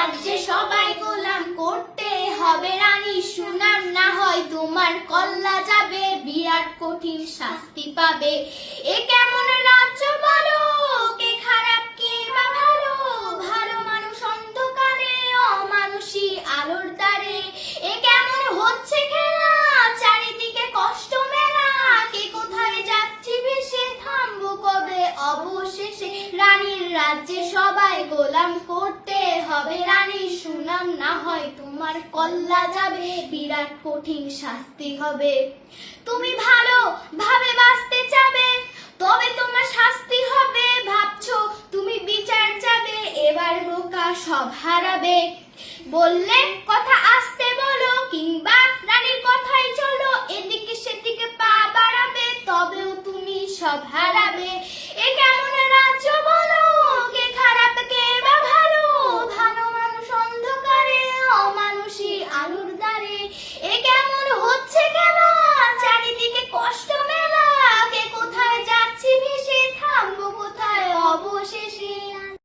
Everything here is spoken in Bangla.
রাজ্যে সবাই গোলাম করতে হবে রানী। সুনাম না হয় তোমার, কল্লা যাবে, বিরাট কঠিন শাস্তি পাবে। এ কেমন রাজ্য বলো? কে খারাপ, কে বা ভালো? ভালো মানুষ অন্ধকারে, অমানুষী আলোর দ্বারে। এ কেমন হচ্ছে খেলা? চারিদিকে কষ্ট মেলা। কে কোথায় যাচ্ছি ভেসে? থামবো কবে অবশেষে? রানীর রাজ্যে সবাই গোলাম করতে হবে সুনাম না হয়, তোমার কল্লা যাবে। বিরাট কঠিন শাস্তি হবে। তুমি ভালো ভাবে বাঁচতে চাবে, তবে তোমার শাস্তি হবে। ভাবছ তুমি বিচার যাবে এবার বোকা সব হারাবে। বললে কথা আসতে বলো, কিংবা রানীর কথাই চলো, এদিকে সেদিকে পা বাড়াবে, তবেও তুমি সব হারাবে। এ কেন